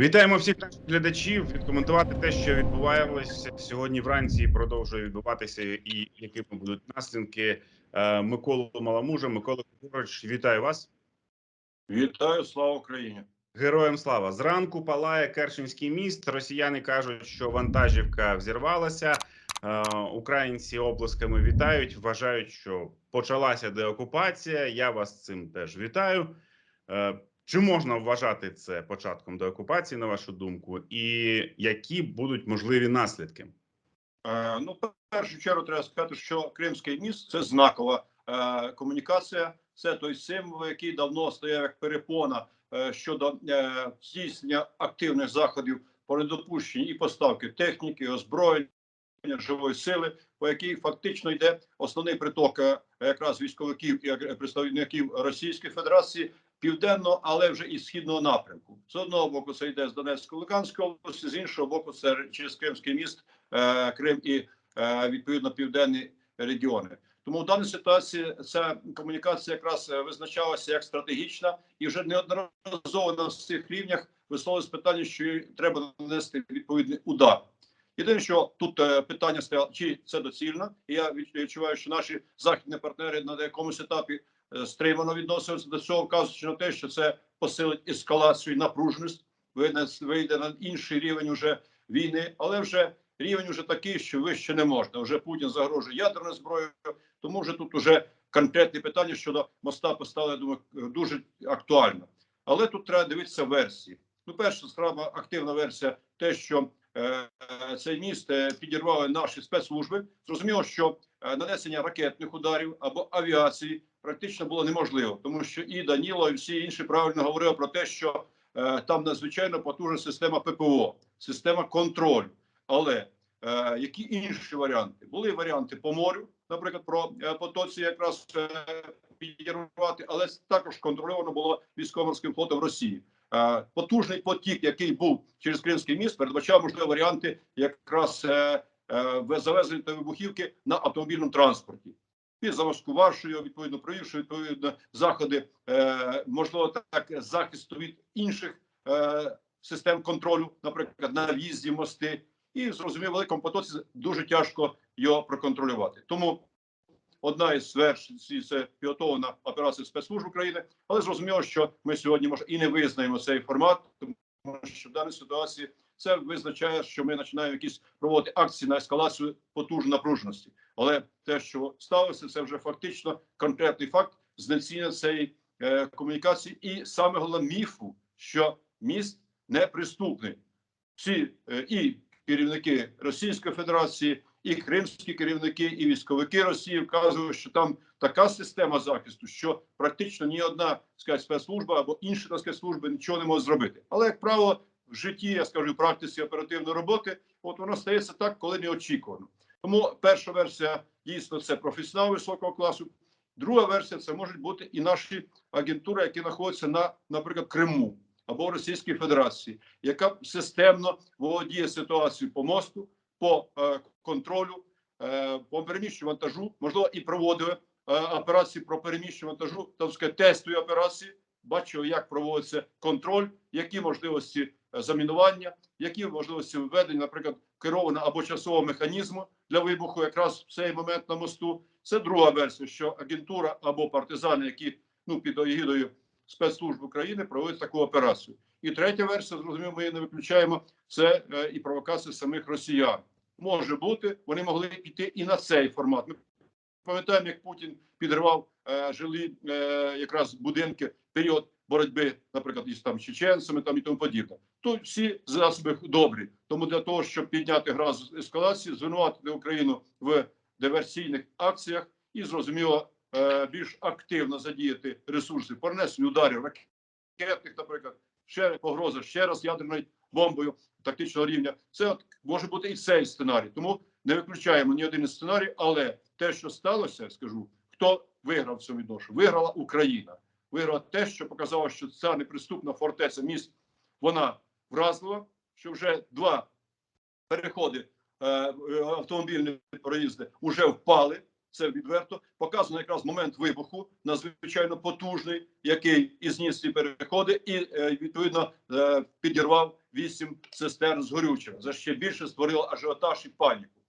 Вітаємо всіх наших глядачів. Відкоментувати те, що відбувалося сьогодні вранці, і продовжує відбуватися, і якими будуть наслідки. Е, Миколу Маламужа, Микола Куроч, вітаю вас. Вітаю, слава Україні! Героям слава зранку палає Керченський міст. Росіяни кажуть, що вантажівка взірвалася. Е, Українці облисками вітають. Вважають, що почалася деокупація. Я вас цим теж вітаю. Чи можна вважати це початком деокупації, на вашу думку, і які будуть можливі наслідки? Е, ну, в першу чергу треба сказати, що Кримський міст це знакова е, комунікація. Це той символ, який давно стояв як перепона е, щодо е, здійснення активних заходів по недопущенню і поставки техніки, озброєння, живої сили, по якій фактично йде основний приток е, якраз військовиків і представників Російської Федерації південного, але вже і східного напрямку. З одного боку, це йде з Донецької Луганської області, з іншого боку, це через Кримський міст, е, Крим і е, відповідно південні регіони. Тому в даній ситуації ця комунікація якраз визначалася як стратегічна, і вже неодноразово на всіх рівнях висловилось питання, що треба нанести відповідний удар. Єдине, що тут е, питання стояло, чи це доцільно, і я відчуваю, що наші західні партнери на якомусь етапі е, стримано відносилися до цього, вказуючи на те, що це посилить ескалацію напруженість, вийде, на інший рівень уже війни, але вже рівень уже такий, що вище не можна. Вже Путін загрожує ядерною зброєю, тому вже тут уже конкретні питання щодо моста постали, я думаю, дуже актуально. Але тут треба дивитися версії. Ну, перша справа активна версія, те, що цей міст е, підірвали наші спецслужби. Зрозуміло, що е, нанесення ракетних ударів або авіації практично було неможливо, тому що і Даніло, і всі інші правильно говорили про те, що е, там надзвичайно потужна система ППО, система контролю. Але е, які інші варіанти? Були варіанти по морю, наприклад, про е, потоці якраз е, підірвати, але також контрольовано було військово-морським флотом Росії. Е, потужний потік, який був через Кримський міст, передбачав можливі варіанти якраз е, е, завезення та вибухівки на автомобільному транспорті. Під замаскувавши відповідно провівши відповідно заходи, можливо, так захисту від інших систем контролю, наприклад, на в'їзді мости, і зрозуміло, в великому потоці дуже тяжко його проконтролювати. Тому одна із версій це підготовлена операція спецслужб України, але зрозуміло, що ми сьогодні може і не визнаємо цей формат, тому що в даній ситуації це визначає, що ми починаємо якісь проводити акції на ескалацію потужної напруженості. Але те, що сталося, це вже фактично конкретний факт знецінення цієї е, комунікації, і саме головне міфу, що міст неприступний. Всі е, і керівники Російської Федерації, і кримські керівники, і військовики Росії вказують, що там така система захисту, що практично ні одна сказати, спецслужба або інші так сказати, служби нічого не може зробити. Але як правило, в житті я скажу в практиці оперативної роботи, от воно стається так, коли не очікувано. Тому перша версія дійсно це професіонал високого класу. Друга версія це можуть бути і наші агентури, які знаходяться на, наприклад, Криму або Російській Федерації, яка системно володіє ситуацією по мосту, по е, контролю, е, по переміщенню вантажу, можливо, і проводили е, операції про переміщення вантажу, сказати, тестові операції. Бачив, як проводиться контроль, які можливості е, замінування, які можливості введення, наприклад, керованого або часового механізму для вибуху, якраз в цей момент на мосту. Це друга версія, що агентура або партизани, які ну під егідою спецслужб України проводять таку операцію. І третя версія, зрозуміло, ми її не виключаємо. Це і провокація самих росіян. Може бути, вони могли піти і на цей формат. Ми пам'ятаємо, як Путін підривав е, жилі е, якраз будинки період боротьби, наприклад, із там чеченцями там і тому подібне. Тут всі засоби добрі. Тому для того, щоб підняти градус ескалації, звинуватити Україну в диверсійних акціях і зрозуміло е, більш активно задіяти ресурси по нанесенню ударів ракетних, наприклад, ще погроза ще раз ядерною бомбою тактичного рівня. Це от може бути і цей сценарій. Тому не виключаємо ні один сценарій, але те, що сталося, скажу, хто виграв в цьому відношенні? Виграла Україна. Виграла те, що показало, що ця неприступна фортеця міст вона вразлива, що вже два переходи е, автомобільні проїзди вже впали. Це відверто показано якраз момент вибуху, надзвичайно потужний, який і зніс ці переходи, і е, відповідно е, підірвав вісім цистерн з горючим. За ще більше створило ажіотаж і паніку.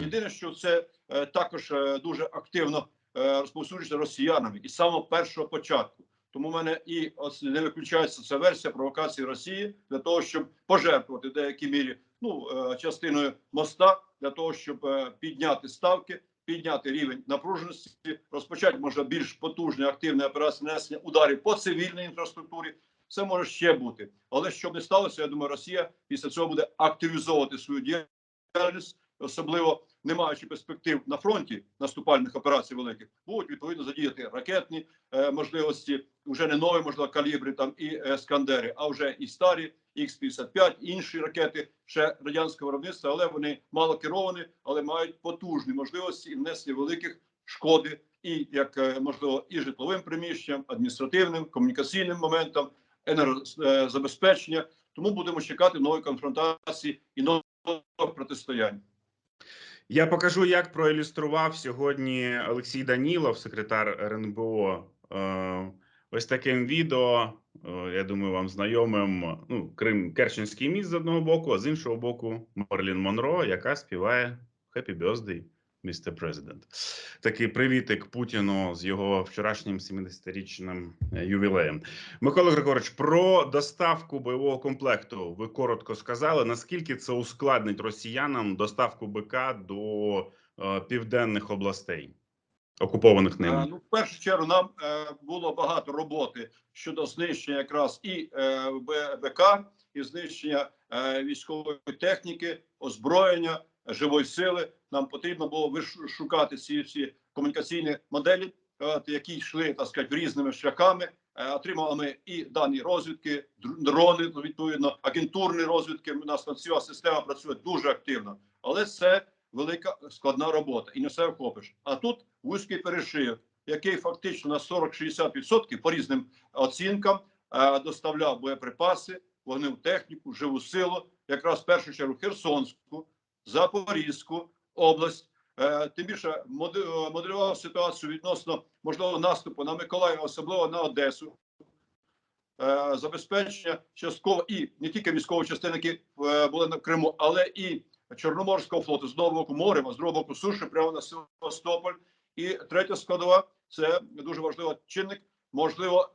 Єдине, що це е, також е, дуже активно е, розповсюджується росіянами і з самого першого початку. Тому в мене і ось не виключається ця версія провокації Росії для того, щоб пожертвувати в деякій мірі ну е, частиною моста для того, щоб е, підняти ставки, підняти рівень напруженості, розпочати може більш потужні активні операції нанесення ударів по цивільній інфраструктурі. Це може ще бути, але щоб не сталося, я думаю, Росія після цього буде активізовувати свою діяльність, особливо не маючи перспектив на фронті наступальних операцій великих, будуть відповідно задіяти ракетні е, можливості, вже не нові, можливо, калібри там і ескандери, а вже і старі Х-55, інші ракети ще радянського виробництва, але вони мало керовані, але мають потужні можливості і внесення великих шкоди, і як е, можливо, і житловим приміщенням, адміністративним, комунікаційним моментам, енергозабезпечення. Тому будемо чекати нової конфронтації і нових протистоянь. Я покажу, як проілюстрував сьогодні Олексій Данілов, секретар РНБО. Е, Ось таким відео. е, Я думаю, вам знайомим. Ну, Крим Керченський міст з одного боку, а з іншого боку, Мерлін Монро, яка співає Happy Birthday, Mr. President. Такий привітик Путіну з його вчорашнім 70-річним е, ювілеєм. Микола Григорович, про доставку бойового комплекту ви коротко сказали. Наскільки це ускладнить росіянам доставку БК до е, південних областей, окупованих Е, ними? Ну, в першу чергу, нам е, було багато роботи щодо знищення якраз і е, БК, і знищення е, військової техніки, озброєння, живої сили. Нам потрібно було виш- шукати ці всі комунікаційні моделі, які йшли так сказати, різними шляхами. Е, Отримали ми і дані розвідки, др- дрони відповідно, агентурні розвідки. У нас ця система працює дуже активно, але це велика складна робота і не все охопиш. А тут вузький перешив, який фактично на 40-60% по різним оцінкам е, доставляв боєприпаси, вогневу техніку, живу силу, якраз в першу чергу Херсонську, Запорізьку область. Е, Тим більше е, моделював ситуацію відносно можливо наступу на Миколаїв, особливо на Одесу. Е, Забезпечення частково і не тільки військової частини, які були на Криму, але і Чорноморського флоту з одного боку морем, а з другого боку суші, прямо на Севастополь. І третя складова це дуже важливий чинник, можливо,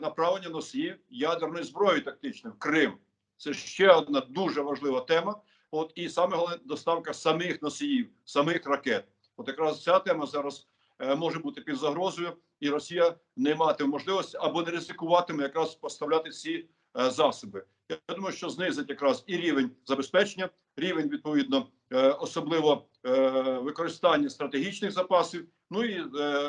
направлення носіїв ядерної зброї тактичної в Крим. Це ще одна дуже важлива тема. От і саме головне доставка самих носіїв, самих ракет. От якраз ця тема зараз е, може бути під загрозою, і Росія не матиме можливості або не ризикуватиме якраз поставляти ці е, засоби. Я думаю, що знизить якраз і рівень забезпечення, рівень відповідно, е, особливо використання стратегічних запасів. Ну і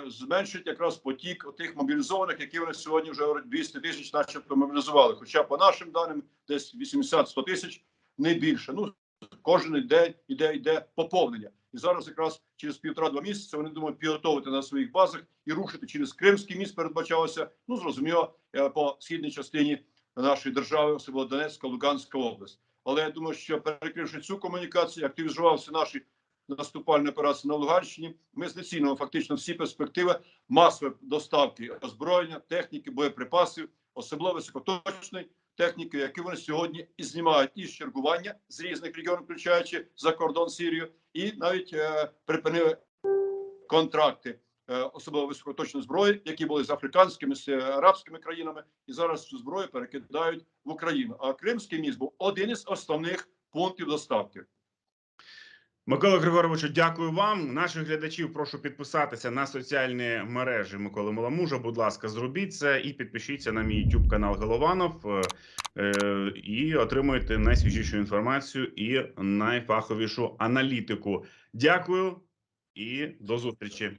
зменшить якраз потік тих мобілізованих, які вони сьогодні вже говорять 200 тисяч, начебто мобілізували. Хоча по нашим даним десь 80-100 тисяч, не більше. Ну кожен день іде йде поповнення. І зараз якраз через півтора-два місяці вони думають підготовити на своїх базах і рушити через Кримський міст. Передбачалося. Ну зрозуміло, е, по східній частині нашої держави, особливо Донецька, Луганська область. Але я думаю, що перекривши цю комунікацію, активізувалися наші наступальні операції на Луганщині. Ми знецінимо фактично всі перспективи масової доставки озброєння, техніки, боєприпасів, особливо високоточної техніки, які вони сьогодні і знімають із чергування з різних регіонів, включаючи за кордон Сірію, і навіть е, припинили контракти. е, Особливо високоточної зброї, які були з африканськими з е, арабськими країнами, і зараз цю зброю перекидають в Україну. А Кримський міст був один із основних пунктів доставки. Микола Григоровичу, дякую вам. Наших глядачів прошу підписатися на соціальні мережі Миколи Маламужа. Будь ласка, зробіть це і підпишіться на мій YouTube канал Голованов е, е, і отримуйте найсвіжішу інформацію і найфаховішу аналітику. Дякую і до зустрічі.